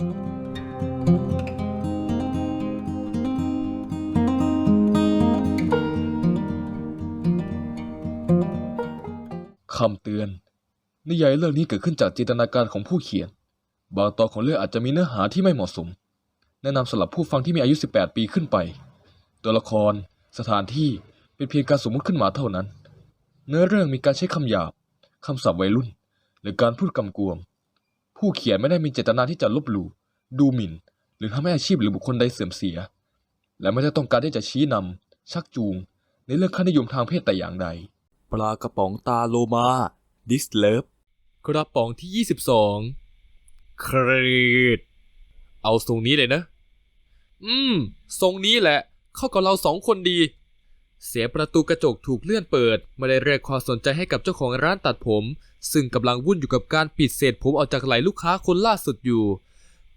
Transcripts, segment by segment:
คำเตือน นิยายเรื่องนี้เกิดขึ้นจากจินตนาการของผู้เขียน บางตอนของเรื่องอาจจะมีเนื้อหาที่ไม่เหมาะสม แนะนำสำหรับผู้ฟังที่มีอายุ 18 ปีขึ้นไป ตัวละคร สถานที่เป็นเพียงการสมมติขึ้นมาเท่านั้น เนื้อเรื่องมีการใช้คำหยาบ คำศัพท์วัยรุ่น หรือการพูดกำกวม ผู้เขียนไม่ได้มีเจตนาที่จะลบหลู่ดูหมิ่น หรือทำให้อาชีพหรือบุคคลใดเสื่อมเสีย และไม่ได้ต้องการที่จะชี้นำชักจูง ในเรื่องค่านิยมทางเพศแต่อย่างใด ปลากระป๋องตาโลมาดิสเลิฟกระป๋องที่ 22ครีดเอาทรงนี้เลยนะ อืม ทรงนี้แหละ เข้ากับเราสองคนดี เสียงประตูกระจกถูกเลื่อนเปิด ไม่ได้เรียกความสนใจให้กับเจ้าของร้านตัดผม ซึ่งกำลังวุ่นอยู่กับการปิดเศษผมออกจากไหล่ลูกค้าคนล่าสุดอยู่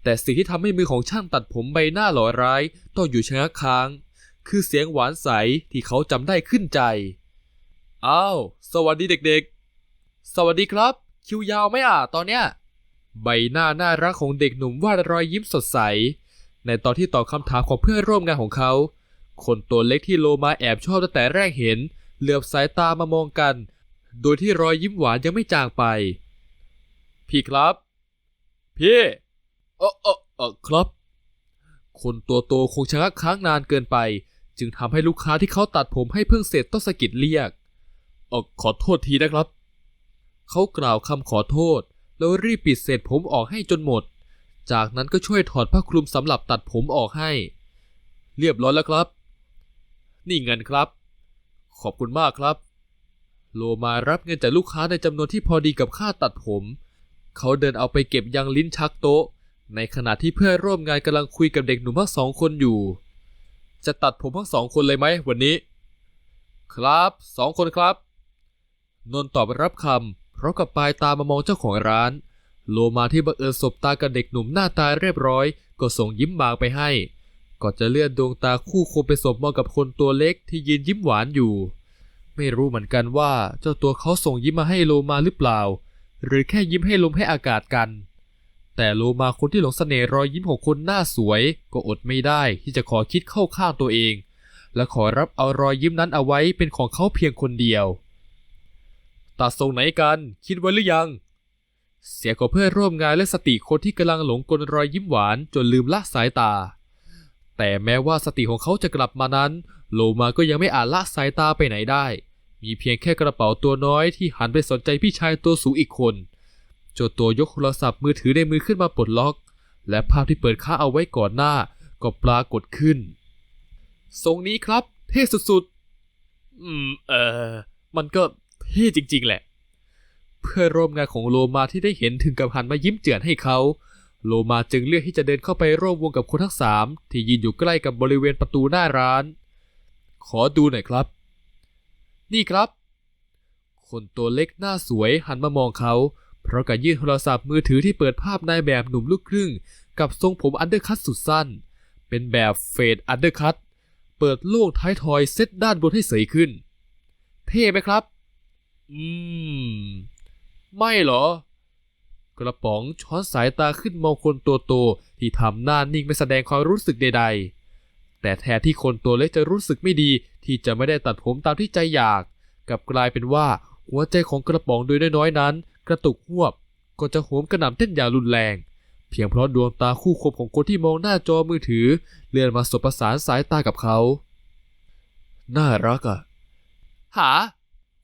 แต่สิ่งที่ทำให้มือของช่างตัดผมใบหน้าหล่อร้ายต้องอยู่ชะงักค้าง คือเสียงหวานใสที่เขาจำได้ขึ้นใจ อ้าว สวัสดีเด็กๆ สวัสดีครับ คิวยาวไหมอะตอนเนี้ย ใบหน้าน่ารักของเด็กหนุ่มวาดรอยยิ้มสดใส ในตอนที่ตอบคำถามของเพื่อนร่วมงานของเขา คนตัวเล็กที่โลมาแอบชอบตั้งแต่แรกเห็น เหลือบสายตามามองกัน โดยที่รอยยิ้มหวานยังไม่จางไป พี่ครับ พี่เออเออเออครับ คนตัวโตคงชะงักค้างนานเกินไป จึงทำให้ลูกค้าที่เขาตัดผมให้เพิ่งเสร็จต้องสะกิดเรียกเออขอโทษทีนะครับ เขากล่าวคำขอโทษ แล้วรีบปิดเศษผมออกให้จนหมด จากนั้นก็ช่วยถอดผ้าคลุมสำหรับตัดผมออกให้ เรียบร้อยแล้วครับ นี่เงินครับ ขอบคุณมากครับ โลมารับเงินจากลูกค้าในจำนวนที่พอดีกับค่าตัดผม เขาเดินเอาไปเก็บยังลิ้นชักโต๊ะ ในขณะที่เพื่อนร่วมงานกำลังคุยกับเด็กหนุ่มทั้งสองคนอยู่ จะตัดผมทั้งสองคนเลยไหมวันนี้ ครับสองคนครับ นนตอบรับคำเพราะกับปลายตามามองเจ้าของร้าน โลมาที่บังเอิญสบตากับเด็กหนุ่มหน้าตาเรียบร้อย ก็ส่งยิ้มบางไปให้ ก่อนจะเลื่อนดวงตาคู่คมไปสบมองกับคนตัวเล็กที่ยืนยิ้มหวานอยู่ ไม่รู้เหมือนกันว่าเจ้าตัวเขาส่งยิ้มมาให้โลมาหรือเปล่า หรือแค่ยิ้มให้ลมให้อากาศกัน แต่โลมาคนที่หลงเสน่ห์รอยยิ้มของคนหน้าสวย ก็อดไม่ได้ที่จะขอคิดเข้าข้างตัวเอง และขอรับเอารอยยิ้มนั้นเอาไว้เป็นของเขาเพียงคนเดียวตัดทรงไหนกันคิดไว้หรือยัง เสียของเพื่อนร่วมงานและสติคนที่กำลังหลงกลรอยยิ้มหวานจนลืมละสายตา แต่แม้ว่าสติของเขาจะกลับมานั้น โลมาก็ยังไม่อาจละสายตาไปไหนได้ มีเพียงแค่กระเป๋าตัวน้อยที่หันไปสนใจพี่ชายตัวสูงอีกคนเจ้าตัวยกโทรศัพท์มือถือในมือขึ้นมาปลดล็อก และภาพที่เปิดค้างเอาไว้ก่อนหน้าก็ปรากฏขึ้น ทรงนี้ครับ เท่สุดๆ อืม เออ มันก็เท่จริง ๆ แหละ เพื่อนร่วมงานของโลมาที่ได้เห็นถึงกับหันมายิ้มเจือนให้เขา โลมาจึงเลือกที่จะเดินเข้าไปร่วมวงกับคนทั้งสามที่ยืนอยู่ใกล้กับบริเวณประตูหน้าร้าน ขอดูหน่อยครับ นี่ครับ คนตัวเล็กหน้าสวยหันมามองเขา เพราะการยื่นโทรศัพท์มือถือที่เปิดภาพนายแบบหนุ่มลูกครึ่ง กับทรงผมอันเดอร์คัตสุดสั้น เป็นแบบเฟดอันเดอร์คัตเปิดโล่งท้ายทอยเซตด้านบนให้เสยขึ้น เท่ไหมครับ อืม ไม่เหรอ กระป๋องช้อนสายตาขึ้นมองคนตัวโตที่ทำหน้านิ่งไม่แสดงความรู้สึกใด ๆ แต่แทนที่คนตัวเล็กจะรู้สึกไม่ดี ที่จะไม่ได้ตัดผมตามที่ใจอยาก กลับกลายเป็นว่าหัวใจของกระป๋องโดยน้อยๆนั้น กระตุกหวบก็จะโหมกระหน่ำเต้นอย่างรุนแรง เพียงเพราะดวงตาคู่คมของคนที่มองหน้าจอมือถือ เลื่อนมาสบประสานสายตากับเขา น่ารักอะหา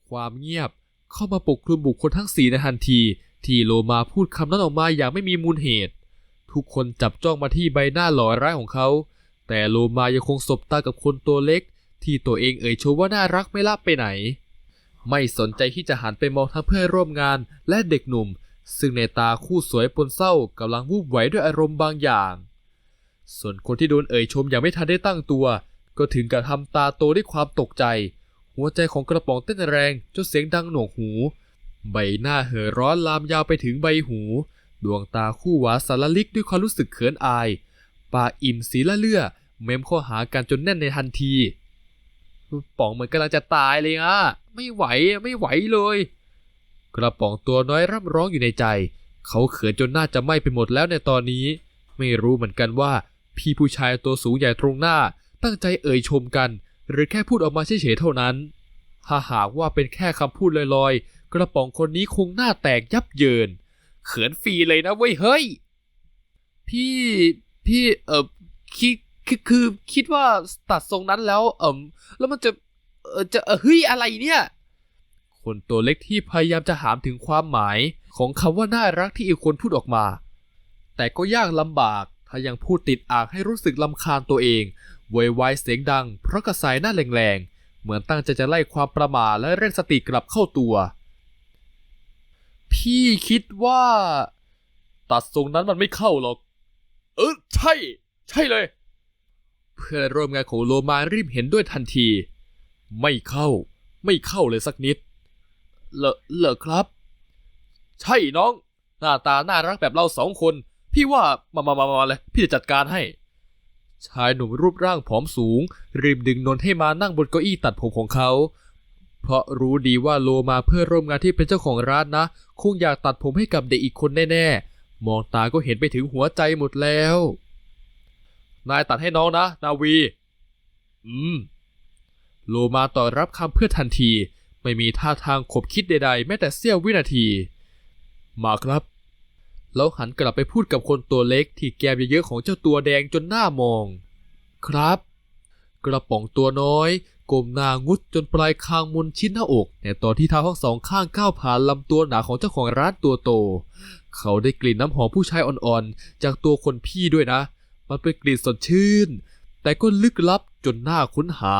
ความเงียบเข้ามาปกคลุมบุคคลทั้งสี่ในทันที ที่โลมาพูดคำนั้นออกมาอย่างไม่มีมูลเหตุ ทุกคนจับจ้องมาที่ใบหน้าหล่อร้ายของเขา แต่โลมายังคงสบตากับคนตัวเล็ก ที่ตัวเองเอ่ยชมว่าน่ารักไม่ลับไปไหน ไม่สนใจที่จะหันไปมองทั้งเพื่อนร่วมงานและเด็กหนุ่ม ซึ่งในตาคู่สวยปนเศร้ากำลังวูบไหวด้วยอารมณ์บางอย่าง ส่วนคนที่โดนเอ่ยชมอย่างไม่ทันได้ตั้งตัว ก็ถึงกับทำตาโตด้วยความตกใจ หัวใจของกระป๋องเต้นแรงจนเสียงดังหนวกหู ใบหน้าเห่อร้อนลามยาวไปถึงใบหู ดวงตาคู่หวาสารลิกด้วยความรู้สึกเขินอาย ปากอิ่มสีละเลือเม้มข้อหากันจนแน่นในทันที ป๋องเหมือนกำลังจะตายเลยอะ ไม่ไหวไม่ไหวเลย กระป๋องตัวน้อยร่ำร้องอยู่ในใจ เขาเขินจนน่าจะไหม้ไปหมดแล้วในตอนนี้ ไม่รู้เหมือนกันว่า พี่ผู้ชายตัวสูงใหญ่ตรงหน้า ตั้งใจเอ่ยชมกัน หรือแค่พูดออกมาเฉยๆเท่านั้น ถ้าหากว่าเป็นแค่คำพูดลอยๆ กระป๋องคนนี้คงหน้าแตกยับเยิน เขินฟรีเลยนะเว้ยเฮ้ย พี่พี่เออคิดคือคือคิดว่าตัดทรงนั้นแล้วเออแล้วมันจะเออจะเอ้ยอะไรเนี่ยคนตัวเล็กที่พยายามจะหามถึงความหมายของคำว่าน่ารักที่อีกคนพูดออกมา แต่ก็ยากลำบากถ้ายังพูดติดอ่างให้รู้สึกลำคาญตัวเองโวยวายเสียงดัง เพราะกระสายหน้าแรงๆ เหมือนตั้งใจจะไล่ความประมาทและเร่งสติกลับเข้าตัว พี่คิดว่า ตัดทรงนั้นมันไม่เข้าหรอก เออใช่ ใช่เลย เพื่อนร่วมงานของโลมารีบเห็นด้วยทันที ไม่เข้า ไม่เข้าเลยสักนิดเหรอเหรอครับ ใช่น้อง หน้าตาน่ารักแบบเราสองคน พี่ว่ามามามามาเลยพี่จะจัดการให้ ชายหนุ่มรูปร่างผอมสูง รีบดึงนนท์ให้มานั่งบนเก้าอี้ตัดผมของเขา เพราะรู้ดีว่าโลมาเพื่อร่วมงานที่เป็นเจ้าของร้านนะ คงอยากตัดผมให้กับเด็กอีกคนแน่ๆ มองตาก็เห็นไปถึงหัวใจหมดแล้ว นายตัดให้น้องนะ นาวี อืม โลมาตอบรับคำเพื่อทันที ไม่มีท่าทางขบคิดใดๆ แม้แต่เสี้ยววินาที มาครับ แล้วหันกลับไปพูดกับคนตัวเล็กที่แก้มเยอะๆของเจ้าตัวแดงจนหน้ามอง ครับ กระป๋องตัวน้อย ก้มหน้า งุดจนปลายคางมุนชิ้นหน้าอกในตอนที่เท้าทั้งสองข้างก้าวผ่านลำตัวหนาของเจ้าของร้านตัวโต เขาได้กลิ่นน้ำหอมผู้ชายอ่อนๆ จากตัวคนพี่ด้วยนะ มันเป็นกลิ่นสดชื่น แต่ก็ลึกลับจนหน่าค้นหา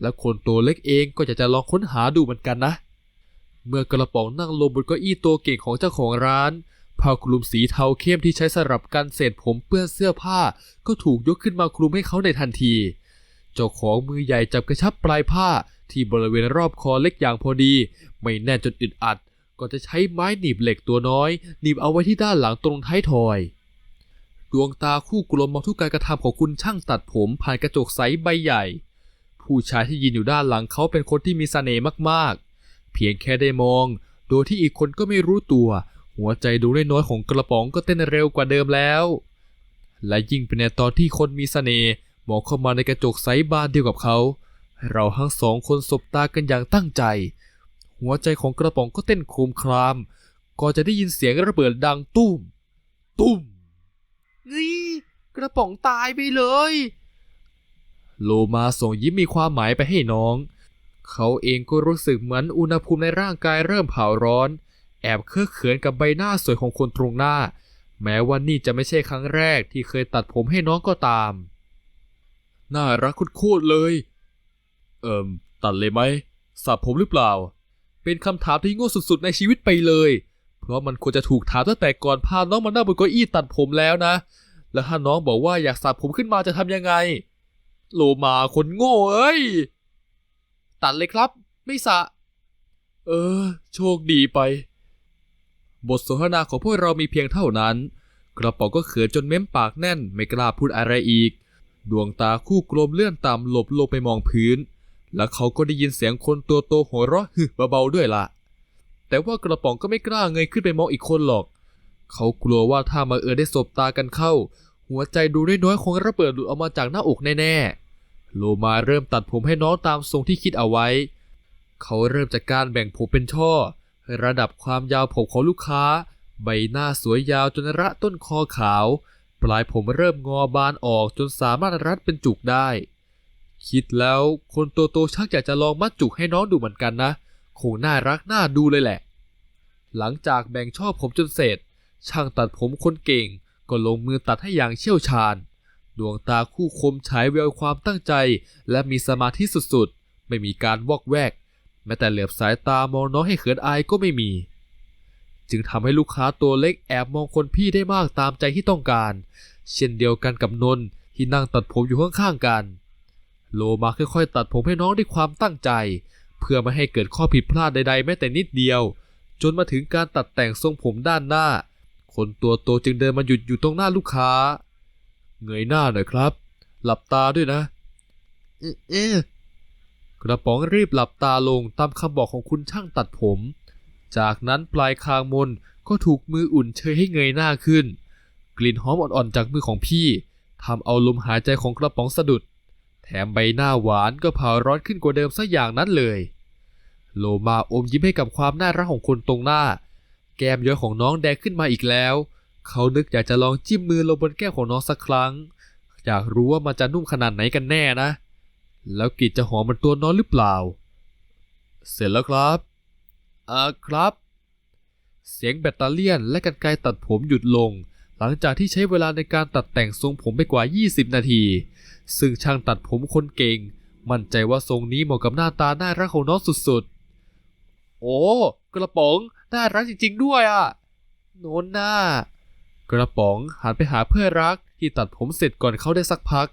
และคนตัวเล็กเองก็จะจะลองค้นหาดูเหมือนกันนะ เมื่อกระป๋องนั่งลงบนเก้าอี้ตัวเก่งของเจ้าของร้านผ้าคลุมสีเทาเข้มที่ใช้สลับกันเศษผมเปื้อนเสื้อผ้าก็ถูกยกขึ้นมาคลุมให้เขาในทันที เจ้าของมือใหญ่จับกระชับปลายผ้าที่บริเวณรอบคอเล็กอย่างพอดี ไม่แน่นจนอึดอัด ก็จะใช้ไม้หนีบเหล็กตัวน้อยหนีบเอาไว้ที่ด้านหลังตรงท้ายทอย ดวงตาคู่กลมมองทุกการกระทำของคุณช่างตัดผมผ่านกระจกใสใบใหญ่ ผู้ชายที่ยืนอยู่ด้านหลังเขาเป็นคนที่มีเสน่ห์มากๆ เพียงแค่ได้มอง โดยที่อีกคนก็ไม่รู้ตัว หัวใจดวงน้อยของกระป๋องก็เต้นเร็วกว่าเดิมแล้ว และยิ่งเป็นในตอนที่คนมีเสน่ห์ มองเข้ามาในกระจกใสบานเดียวกับเขาเราทั้งสองคนสบตากันอย่างตั้งใจ หัวใจของกระป๋องก็เต้นโครมครามก่อนจะได้ยินเสียงระเบิดดังตุ้ม ตุ้ม นี่กระป๋องตายไปเลย โลมาส่งยิ้มมีความหมายไปให้น้อง เขาเองก็รู้สึกเหมือนอุณหภูมิในร่างกายเริ่มเผาร้อน แอบเคอะเขินกับใบหน้าสวยของคนตรงหน้า แม้ว่านี่จะไม่ใช่ครั้งแรกที่เคยตัดผมให้น้องก็ตาม น่ารักโคตรเลย เอิมตัดเลยไหมสระผมหรือเปล่า เป็นคำถามที่โง่สุดๆในชีวิตไปเลย เพราะมันควรจะถูกถามตั้งแต่ก่อนพาน้องมานั่งบนเก้าอี้ตัดผมแล้วนะ แล้วถ้าน้องบอกว่าอยากสระผมขึ้นมาจะทำยังไง โลมาคนโง่เอ้ย ตัดเลยครับ ไม่สระเออ โชคดีไป บทสนทนาของพวกเรามีเพียงเท่านั้น กระป๋องก็เขินจนเม้มปากแน่นไม่กล้าพูดอะไรอีก ดวงตาคู่กลมเลื่อนต่ำหลบลงไปมองพื้น แล้วเขาก็ได้ยินเสียงคนตัวโตหัวเราะฮึเบาๆด้วยล่ะ แต่ว่ากระป๋องก็ไม่กล้าเงยขึ้นไปมองอีกคนหรอก เขากลัวว่าถ้ามาเออได้สบตากันเข้า หัวใจดูน้อยๆคงระเบิดหลุดออกมาจากหน้าอกแน่ๆ โลมาเริ่มตัดผมให้น้องตามทรงที่คิดเอาไว้ เขาเริ่มจากการแบ่งผมเป็นช่อ ระดับความยาวผมของลูกค้า ใบหน้าสวยยาวจนระต้นคอขาว ปลายผมเริ่มงอบานออกจนสามารถรัดเป็นจุกได้ คิดแล้วคนตัวโตชักอยากจะลองมัดจุกให้น้องดูเหมือนกันนะ คงน่ารักน่าดูเลยแหละ หลังจากแบ่งช่อผมจนเสร็จ ช่างตัดผมคนเก่ง ก็ลงมือตัดให้อย่างเชี่ยวชาญ ดวงตาคู่คมฉายแววความตั้งใจ และมีสมาธิสุดๆ ไม่มีการวอกแวก แม้แต่เหลือบสายตามองน้องให้เขินอายก็ไม่มี จึงทำให้ลูกค้าตัวเล็กแอบมองคนพี่ได้มากตามใจที่ต้องการ เช่นเดียวกันกับนนที่นั่งตัดผมอยู่ข้างๆกัน โลมาค่อยๆตัดผมให้น้องด้วยความตั้งใจ เพื่อไม่ให้เกิดข้อผิดพลาดใดๆแม้แต่นิดเดียว จนมาถึงการตัดแต่งทรงผมด้านหน้า คนตัวโตจึงเดินมาหยุดอยู่ตรงหน้าลูกค้า เงยหน้าหน่อยครับ หลับตาด้วยนะ เอ๊ะเอ๊ะกระป๋องรีบหลับตาลงตามคำบอกของคุณช่างตัดผม จากนั้นปลายคางมนก็ถูกมืออุ่นเชยให้เงยหน้าขึ้น กลิ่นหอมอ่อนๆจากมือของพี่ทำเอาลมหายใจของกระป๋องสะดุด แถมใบหน้าหวานก็เผาร้อนขึ้นกว่าเดิมซะอย่างนั้นเลย โลมาอมยิ้มให้กับความน่ารักของคนตรงหน้า แก้มย้อยของน้องแดงขึ้นมาอีกแล้ว เขานึกอยากจะลองจิ้มมือลงบนแก้มของน้องสักครั้ง อยากรู้ว่ามันจะนุ่มขนาดไหนกันแน่นะ แล้วกลิ่นจะหอมเหมันตัวน้องหรือเปล่า เสร็จแล้วครับ เอ่าครับ เสียงแบตเตอเลี่ยนและกันไกรตัดผมหยุดลง หลังจากที่ใช้เวลาในการตัดแต่งทรงผมไปกว่า 20 นาที ซึ่งช่างตัดผมคนเก่ง มั่นใจว่าทรงนี้เหมาะกับหน้าตาน่ารักของน้องสุดๆ โอ้ กระป๋องน่ารักจริง ๆ ด้วยอะโนนหน้า กระป๋องหันไปหาเพื่อนรักที่ตัดผมเสร็จก่อนเขาได้สักพัก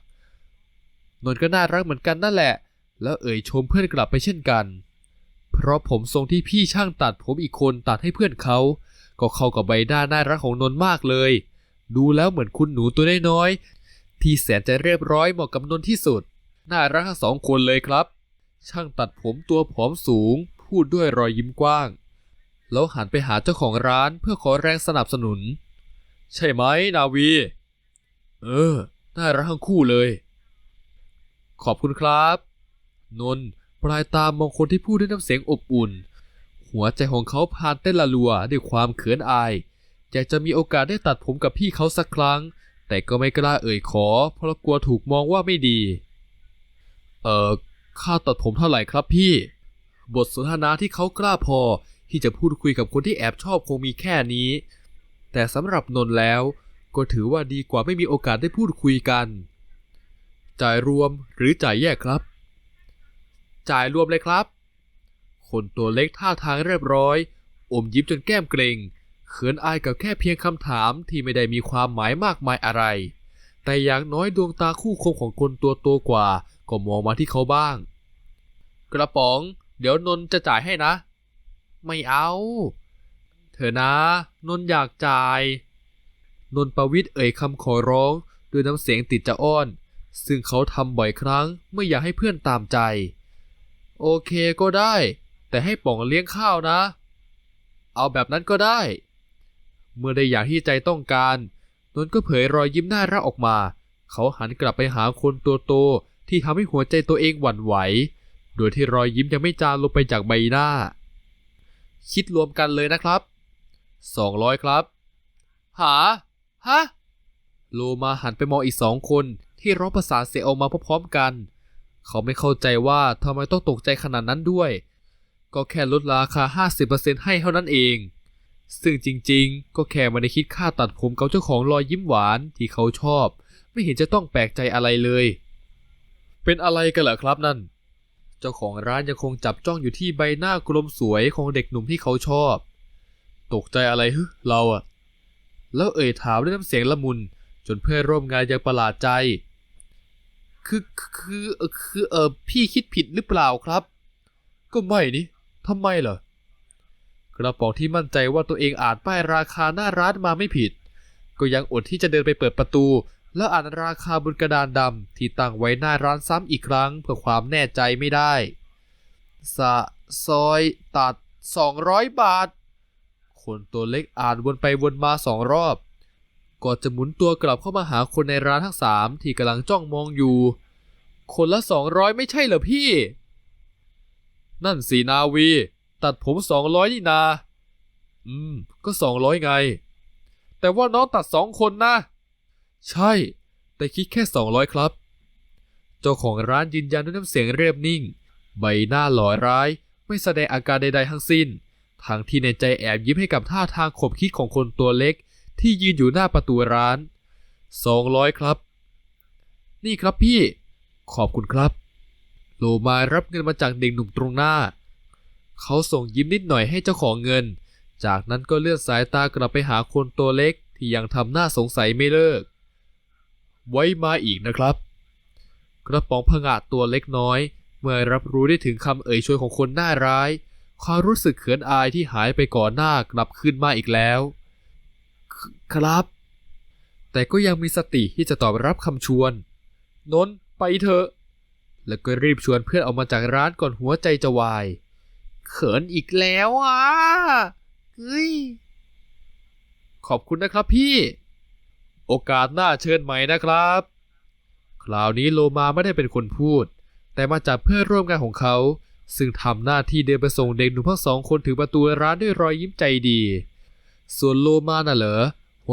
นนก็น่ารักเหมือนกันนั่นแหละ แล้วเอ่ยชมเพื่อนกลับไปเช่นกัน เพราะผมทรงที่พี่ช่างตัดผมอีกคนตัดให้เพื่อนเขา ก็เข้ากับใบหน้าน่ารักของนนท์มากเลย ดูแล้วเหมือนคุณหนูตัวน้อยๆที่แสนจะเรียบร้อยเหมาะกับนนท์ที่สุด น่ารักทั้งสองคนเลยครับ ช่างตัดผมตัวผอมสูง พูดด้วยรอยยิ้มกว้าง แล้วหันไปหาเจ้าของร้านเพื่อขอแรงสนับสนุน ใช่ไหมนาวี เออ น่ารักทั้งคู่เลย ขอบคุณครับ นนท์ ปลายตามองคนที่พูดด้วยน้ำเสียงอบอุ่น หัวใจของเขาพานเต้นละลัวด้วยความเขินอาย อยากจะมีโอกาสได้ตัดผมกับพี่เขาสักครั้ง แต่ก็ไม่กล้าเอ่ยขอ เพราะกลัวถูกมองว่าไม่ดี เอ่อค่าตัดผมเท่าไหร่ครับพี่ บทสนทนาที่เขากล้าพอที่จะพูดคุยกับคนที่แอบชอบคงมีแค่นี้ แต่สำหรับนนท์แล้วก็ถือว่าดีกว่าไม่มีโอกาสได้พูดคุยกัน จ่ายรวมหรือจ่ายแยกครับ จ่ายรวมเลยครับ คนตัวเล็กท่าทางเรียบร้อย อมยิ้มจนแก้มเกรงเขินอายกับแค่เพียงคำถามที่ไม่ได้มีความหมายมากมายอะไร แต่อย่างน้อยดวงตาคู่คมของคนตัวโตกว่า ก็มองมาที่เขาบ้าง กระป๋อง เดี๋ยวนนท์จะจ่ายให้นะ ไม่เอา เธอนะ นนท์อยากจ่าย นนท์ประวิทย์เอ่ยคำขอร้องด้วยน้ำเสียงติดจะอ้อน ซึ่งเขาทำบ่อยครั้งไม่อยากให้เพื่อนตามใจ โอเคก็ได้ แต่ให้ป๋องเลี้ยงข้าวนะ เอาแบบนั้นก็ได้ เมื่อได้อย่างที่ใจต้องการนนท์ก็เผยรอยยิ้มน่ารักออกมา เขาหันกลับไปหาคนตัวโตที่ทำให้หัวใจตัวเองหวั่นไหว โดยที่รอยยิ้มยังไม่จางลงไปจากใบหน้า คิดรวมกันเลยนะครับ200ครับ หา ฮะ โลมาหันไปมองอีกสองคนที่ร้องประสาเสียงออกมาพร้อมๆกัน เขาไม่เข้าใจว่าทำไมต้องตกใจขนาดนั้นด้วย ก็แค่ลดราคา 50%ให้เท่านั้นเอง ซึ่งจริงๆ ก็แค่ไม่ได้คิดค่าตัดผมกับเจ้าของรอยยิ้มหวานที่เขาชอบ ไม่เห็นจะต้องแปลกใจอะไรเลย เป็นอะไรกันเหรอครับนั่น เจ้าของร้านยังคงจับจ้องอยู่ที่ใบหน้ากลมสวยของเด็กหนุ่มที่เขาชอบ ตกใจอะไรฮึเราอะแล้วเอ่ยถามด้วยน้ำเสียงละมุนจนเพื่อนร่วมงานยังประหลาดใจ คือคือคือเออพี่คิดผิดหรือเปล่าครับ ก็ไม่นี่ทำไมเหรอกระป๋องที่มั่นใจว่าตัวเองอ่านป้ายราคาหน้าร้านมาไม่ผิด ก็ยังอดที่จะเดินไปเปิดประตู แล้วอ่านราคาบนกระดานดำที่ตั้งไว้หน้าร้านซ้ำอีกครั้ง เพื่อความแน่ใจไม่ได้สะซอยตัด 200 บาท คนตัวเล็กอ่านวนไปวนมาสองรอบ ก่อนจะหมุนตัวกลับเข้ามาหาคนในร้านทั้งสามที่กำลังจ้องมองอยู่ คนละสองร้อยไม่ใช่เหรอพี่ นั่นสีนาวี ตัดผมสองร้อยนี่นา อืม ก็สองร้อยไง แต่ว่าน้องตัดสองคนนะ ใช่ แต่คิดแค่สองร้อยครับ เจ้าของร้านยืนยันด้วยน้ำเสียงเรียบนิ่ง ใบหน้าหล่อร้าย ไม่แสดงอาการใดๆทั้งสิ้นทั้งที่ในใจแอบยิ้มให้กับท่าทางขบคิดของคนตัวเล็ก ที่ยืนอยู่หน้าประตูร้านสองร้อยครับ นี่ครับพี่ ขอบคุณครับ โลมารับเงินมาจากเด็กหนุ่มตรงหน้า เขาส่งยิ้มนิดหน่อยให้เจ้าของเงิน จากนั้นก็เลื่อนสายตากลับไปหาคนตัวเล็กที่ยังทำหน้าสงสัยไม่เลิก ไว้มาอีกนะครับ กระป๋องผงาดตัวเล็กน้อย เมื่อรับรู้ได้ถึงคำเอ่ยชวนของคนหน้าร้ายความรู้สึกเขินอายที่หายไปก่อนหน้ากลับขึ้นมาอีกแล้ว ครับ แต่ก็ยังมีสติที่จะตอบรับคำชวน นนท์ไปเถอะ แล้วก็รีบชวนเพื่อนออกมาจากร้านก่อนหัวใจจะวาย เขินอีกแล้วอะเฮ้ย ขอบคุณนะครับพี่ โอกาสหน้าเชิญใหม่นะครับ คราวนี้โลมาไม่ได้เป็นคนพูด แต่มาจากเพื่อนร่วมงานของเขาซึ่งทำหน้าที่เดินไปส่งเด็กหนุ่มทั้งสองคนถึงประตูร้านด้วยรอยยิ้มใจดี ส่วนโลมาน่ะเหรอ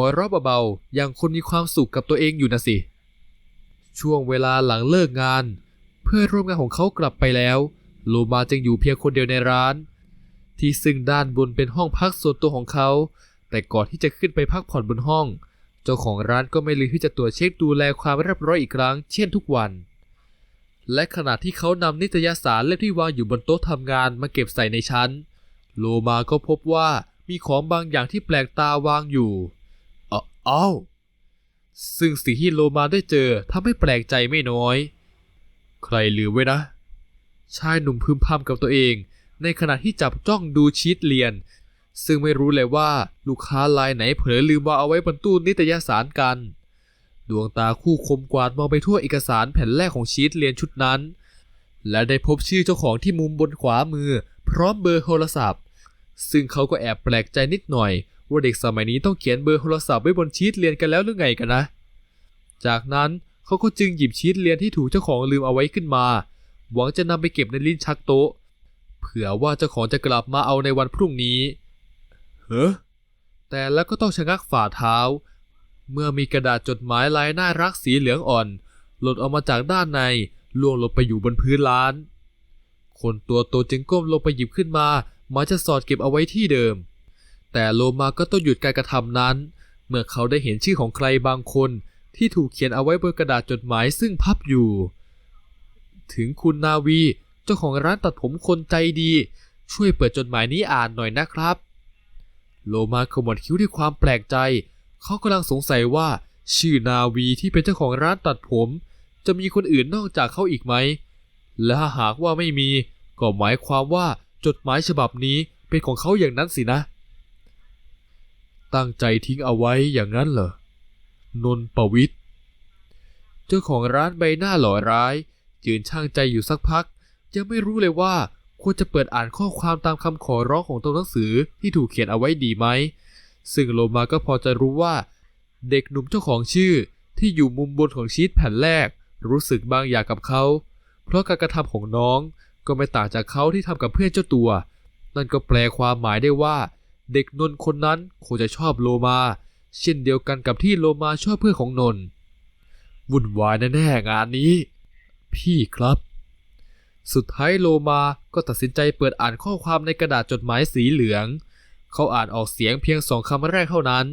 หัวเราะเบาๆ อย่างคนมีความสุขกับตัวเองอยู่นะสิ ช่วงเวลาหลังเลิกงาน เพื่อนร่วมงานของเขากลับไปแล้ว โลมาจึงอยู่เพียงคนเดียวในร้าน ที่ซึ่งด้านบนเป็นห้องพักส่วนตัวของเขา แต่ก่อนที่จะขึ้นไปพักผ่อนบนห้อง เจ้าของร้านก็ไม่ลืมที่จะตรวจเช็คดูแลความเรียบร้อยอีกครั้ง เช่นทุกวัน และขณะที่เขานำนิตยสารเล่มที่วางอยู่บนโต๊ะทำงานมาเก็บใส่ในชั้น โลมาก็พบว่ามีของบางอย่างที่แปลกตาวางอยู่ อ้าอ้าวซึ่งสิ่งที่โลมาได้เจอทำให้แปลกใจไม่น้อย ใครลืมไว้นะ ชายหนุ่มพึมพำกับตัวเอง ในขณะที่จับจ้องดูชีตเรียน ซึ่งไม่รู้เลยว่าลูกค้ารายไหนเผลอลืมวางเอาไว้บนตู้นิตยสารกัน ดวงตาคู่คมกวาดมองไปทั่วเอกสารแผ่นแรกของชีตเรียนชุดนั้น และได้พบชื่อเจ้าของที่มุมบนขวามือ พร้อมเบอร์โทรศัพท์ ซึ่งเขาก็แอบแปลกใจนิดหน่อย ว่าเด็กสมัยนี้ต้องเขียนเบอร์โทรศัพท์ไว้บนชีตเรียนกันแล้วหรือไงกันนะ จากนั้นเขาก็จึงหยิบชีตเรียนที่ถูกเจ้าของลืมเอาไว้ขึ้นมา หวังจะนำไปเก็บในลิ้นชักโต๊ะ เผื่อว่าเจ้าของจะกลับมาเอาในวันพรุ่งนี้ เฮ้อแต่แล้วก็ต้องชะงักฝ่าเท้า เมื่อมีกระดาษจดหมายลายน่ารักสีเหลืองอ่อน หล่นออกมาจากด้านในล่วงลงไปอยู่บนพื้นร้าน คนตัวโตจึงก้มลงไปหยิบขึ้นมาหมายจะสอดเก็บเอาไว้ที่เดิม แต่โลมาก็ต้องหยุดการกระทำนั้น เมื่อเขาได้เห็นชื่อของใครบางคนที่ถูกเขียนเอาไว้บนกระดาษจดหมายซึ่งพับอยู่ ถึงคุณนาวีเจ้าของร้านตัดผมคนใจดี ช่วยเปิดจดหมายนี้อ่านหน่อยนะครับ โลมาขมวดคิ้วด้วยความแปลกใจ เขากำลังสงสัยว่า ชื่อนาวีที่เป็นเจ้าของร้านตัดผม จะมีคนอื่นนอกจากเขาอีกไหม และหากว่าไม่มี ก็หมายความว่าจดหมายฉบับนี้เป็นของเขาอย่างนั้นสินะ ตั้งใจทิ้งเอาไว้อย่างนั้นเหรอ นนประวิทย์เจ้าของร้านใบหน้าหล่อร้ายยืนช่างใจอยู่สักพัก ยังไม่รู้เลยว่าควรจะเปิดอ่านข้อความตามคำขอร้องของตัวหนังสือที่ถูกเขียนเอาไว้ดีไหม ซึ่งโลมาก็พอจะรู้ว่า เด็กหนุ่มเจ้าของชื่อที่อยู่มุมบนของชีตแผ่นแรก รู้สึกบางอย่างกับเขา เพราะการกระทำของน้องก็ไม่ต่างจากเขาที่ทำกับเพื่อนเจ้าตัว นั่นก็แปลความหมายได้ว่า เด็กนนท์คนนั้นคงจะชอบโลมา เช่นเดียวกันกับที่โลมาชอบเพื่อนของนนท์วุ่นวายแน่ๆงานนี้ พี่ครับ สุดท้ายโลมาก็ตัดสินใจเปิดอ่านข้อความในกระดาษจดหมายสีเหลือง เขาอ่านออกเสียงเพียงสองคำแรกเท่านั้น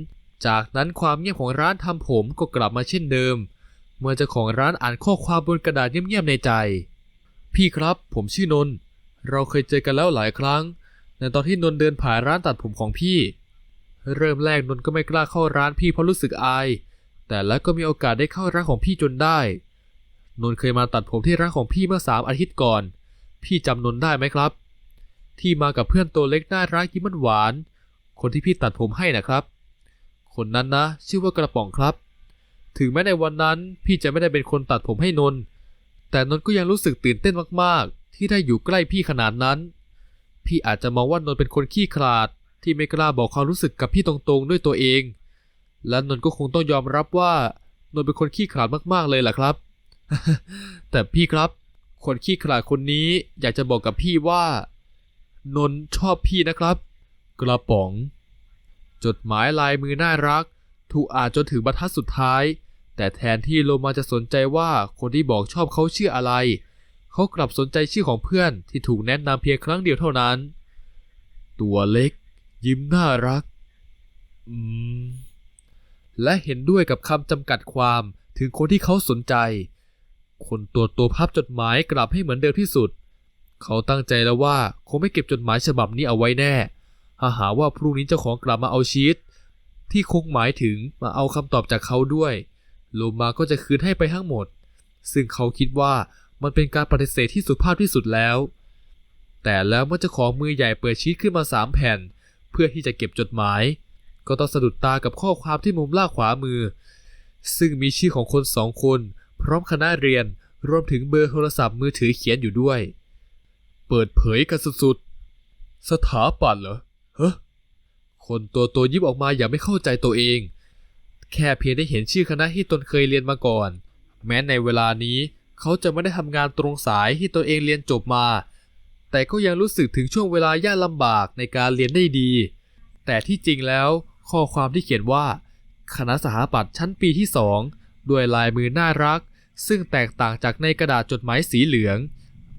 จากนั้นความเงียบของร้านทำผมก็กลับมาเช่นเดิม เมื่อเจ้าของร้านอ่านข้อความบนกระดาษเงียบๆในใจ พี่ครับ ผมชื่อนนท์เราเคยเจอกันแล้วหลายครั้ง ในตอนที่นนเดินผ่านร้านตัดผมของพี่ เริ่มแรกนนก็ไม่กล้าเข้าร้านพี่เพราะรู้สึกอาย แต่แล้วก็มีโอกาสได้เข้าร้านของพี่จนได้ นนเคยมาตัดผมที่ร้านของพี่เมื่อสามอาทิตย์ก่อน พี่จำนนได้ไหมครับ ที่มากับเพื่อนตัวเล็กน่ารักยิ้มหวาน คนที่พี่ตัดผมให้นะครับ คนนั้นนะ ชื่อว่ากระป๋องครับ ถึงแม้ในวันนั้นพี่จะไม่ได้เป็นคนตัดผมให้นน แต่นนก็ยังรู้สึกตื่นเต้นมากๆ ที่ได้อยู่ใกล้พี่ขนาดนั้น พี่อาจจะมองว่านนท์เป็นคนขี้ขลาดที่ไม่กล้าบอกความรู้สึกกับพี่ตรงๆด้วยตัวเอง และนนท์ก็คงต้องยอมรับว่านนท์เป็นคนขี้ขลาดมากๆเลยแหละครับ แต่พี่ครับ คนขี้ขลาดคนนี้อยากจะบอกกับพี่ว่า นนท์ชอบพี่นะครับ กระป๋อง จดหมายลายมือน่ารัก ถูกอ่านจนถึงบรรทัดสุดท้าย แต่แทนที่โลมาจะสนใจว่าคนที่บอกชอบเขาชื่ออะไร เขากลับสนใจชื่อของเพื่อนที่ถูกแนะนำเพียงครั้งเดียวเท่านั้น ตัวเล็ก ยิ้มน่ารัก อืม และเห็นด้วยกับคำจำกัดความถึงคนที่เขาสนใจ คนตัวตัวพับจดหมายกลับให้เหมือนเดิมที่สุด เขาตั้งใจแล้วว่าคงไม่เก็บจดหมายฉบับนี้เอาไว้แน่ถ้าหาว่าพรุ่งนี้เจ้าของกลับมาเอาชีตที่คงหมายถึงมาเอาคำตอบจากเขาด้วย โลมาก็จะคืนให้ไปทั้งหมด ซึ่งเขาคิดว่า มันเป็นการปฏิเสธที่สุภาพที่สุดแล้ว แต่แล้วเมื่อเจ้าของมือใหญ่เปิดชีตขึ้นมาสามแผ่น เพื่อที่จะเก็บจดหมาย ก็ต้องสะดุดตากับข้อความที่มุมล่างขวามือ ซึ่งมีชื่อของคนสองคน พร้อมคณะเรียนรวมถึงเบอร์โทรศัพท์มือถือเขียนอยู่ด้วย เปิดเผยกันสุดๆ สถาปัตย์เหรอเฮ้คนตัวโตยิ้มออกมาอย่างไม่เข้าใจตัวเอง แค่เพียงได้เห็นชื่อคณะที่ตนเคยเรียนมาก่อน แม้ในเวลานี้ เขาจะไม่ได้ทำงานตรงสายที่ตนเองเรียนจบมา แต่ก็ยังรู้สึกถึงช่วงเวลายากลำบากในการเรียนได้ดี แต่ที่จริงแล้วข้อความที่เขียนว่า คณะสถาปัตย์ชั้นปีที่สองด้วยลายมือน่ารัก ซึ่งแตกต่างจากในกระดาษจดหมายสีเหลือง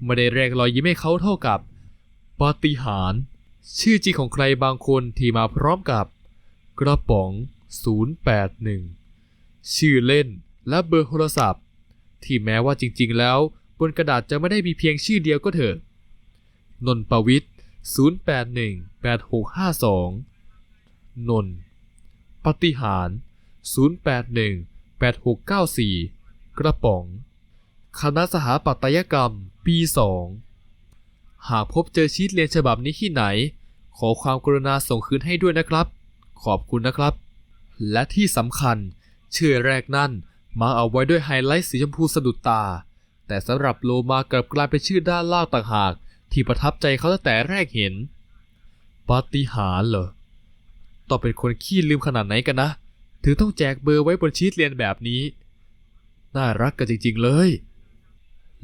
ไม่ได้แรงรอยยิ้มให้เขาเท่ากับปาฏิหาริย์ชื่อจริงของใครบางคนที่มาพร้อมกับ กระป๋อง 081 ชื่อเล่นและเบอร์โทรศัพท์ ที่แม้ว่าจริงๆ แล้ว บนกระดาษจะไม่ได้มีเพียงชื่อเดียวก็เถอะ นนประวิทย์0818652 นน ปฏิหาร 0818694 กระป๋อง คณะสถาปัตยกรรม ปี 2 หากพบเจอชีตเรียนฉบับนี้ที่ไหน ขอความกรุณาส่งคืนให้ด้วยนะครับ ขอบคุณนะครับ และที่สำคัญ ชื่อแรกนั่น มาเอาไว้ด้วยไฮไลท์สีชมพูสะดุดตา แต่สำหรับโลมากลับกลายเป็นชื่อด้านล่างต่างหาก ที่ประทับใจเขาตั้งแต่แรกเห็น ปาฏิหาริย์เหรอ ต้องเป็นคนขี้ลืมขนาดไหนกันนะ ถึงต้องแจกเบอร์ไว้บนชีตเรียนแบบนี้ น่ารักกันจริง ๆ เลย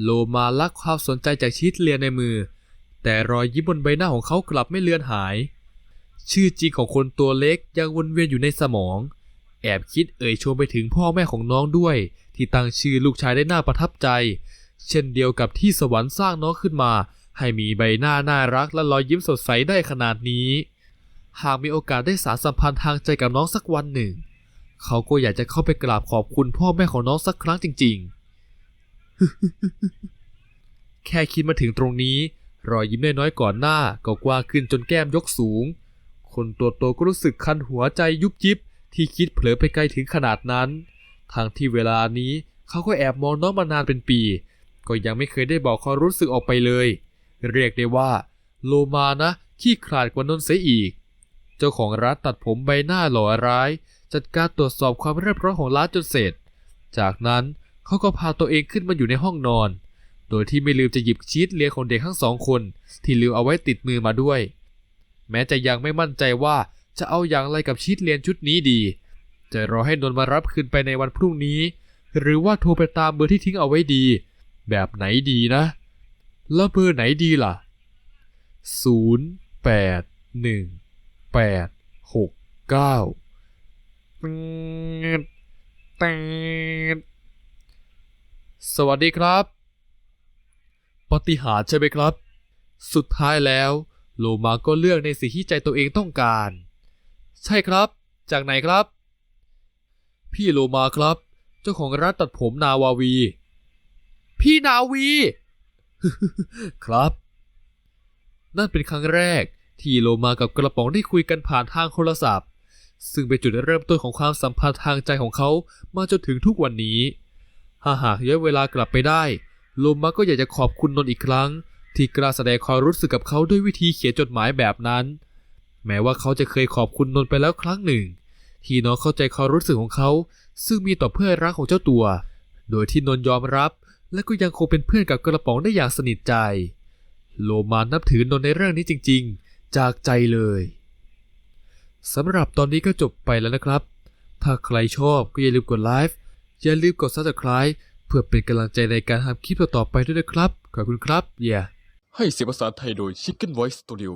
โลมาลักความสนใจจากชีตเรียนในมือ แต่รอยยิ้มบนใบหน้าของเขากลับไม่เลือนหาย ชื่อจริงของคนตัวเล็กยังวนเวียนอยู่ในสมอง แอบคิดเอ่ยชมไปถึงพ่อแม่ของน้องด้วย ที่ตั้งชื่อลูกชายได้น่าประทับใจ เช่นเดียวกับที่สวรรค์สร้างน้องขึ้นมา ให้มีใบหน้าน่ารักและรอยยิ้มสดใสได้ขนาดนี้ หากมีโอกาสได้สารสัมพันธ์ทางใจกับน้องสักวันหนึ่ง เขาก็อยากจะเข้าไปกราบขอบคุณพ่อแม่ของน้องสักครั้งจริง ๆ แค่คิดมาถึงตรงนี้ รอยยิ้มน้อยๆก่อนหน้าก็กว้างขึ้นจนแก้มยกสูง คนตัวโตก็รู้สึกคันหัวใจยุบยิบ ที่คิดเผลอไปไกลถึงขนาดนั้นทางที่เวลานี้เขาก็แอบมองน้องมานานเป็นปี ก็ยังไม่เคยได้บอกความรู้สึกออกไปเลย เรียกได้ว่า โลมานะขี้ขลาดกว่านนเสียอีก เจ้าของร้านตัดผมใบหน้าหล่อร้าย จัดการตรวจสอบความเรียบร้อยของร้านจนเสร็จ จากนั้นเขาก็พาตัวเองขึ้นมาอยู่ในห้องนอน โดยที่ไม่ลืมจะหยิบชีตเลียของเด็กทั้งสองคน ที่ลืมเอาไว้ติดมือมาด้วย แม้จะยังไม่มั่นใจว่า จะเอาอย่างไรกับชีตเรียนชุดนี้ดี จะรอให้นนท์มารับคืนไปในวันพรุ่งนี้ หรือว่าโทรไปตามเบอร์ที่ทิ้งเอาไว้ดี แบบไหนดีนะ แล้วเบอร์ไหนดีล่ะ 0 8 1 8 6 9สวัสดีครับ ปฏิหารใช่ไหมครับ สุดท้ายแล้ว โลมาก็เลือกในสิ่งที่ใจตัวเองต้องการ ใช่ครับ จากไหนครับ พี่โลมาครับ เจ้าของร้านตัดผมนาวาวี พี่นาวี ครับ นั่นเป็นครั้งแรกที่โลมากับกระป๋องได้คุยกันผ่านทางโทรศัพท์ ซึ่งเป็นจุดเริ่มต้นของความสัมพันธ์ทางใจของเขามาจนถึงทุกวันนี้ถ้าหากย้อนเวลากลับไปได้ โลมาก็อยากจะขอบคุณนนท์อีกครั้ง ที่กล้าแสดงความรู้สึกกับเขาด้วยวิธีเขียนจดหมายแบบนั้น แม้ว่าเขาจะเคยขอบคุณนนท์ไปแล้วครั้งหนึ่ง ที่น้องเข้าใจความรู้สึกของเขา ซึ่งมีต่อเพื่อนรักของเจ้าตัว โดยที่นนท์ยอมรับ และก็ยังคงเป็นเพื่อนกับกระป๋องได้อย่างสนิทใจ โลมานับถือนนท์ในเรื่องนี้จริง ๆ จากใจเลยสำหรับตอนนี้ก็จบไปแล้วนะครับ ถ้าใครชอบก็อย่าลืมกดไลค์อย่าลืมกด subscribe เพื่อเป็นกำลังใจในการทำคลิปต่อๆไปด้วยนะครับ ขอบคุณครับ เย่ให้เสียงภาษาไทยโดย Chicken Voice Studio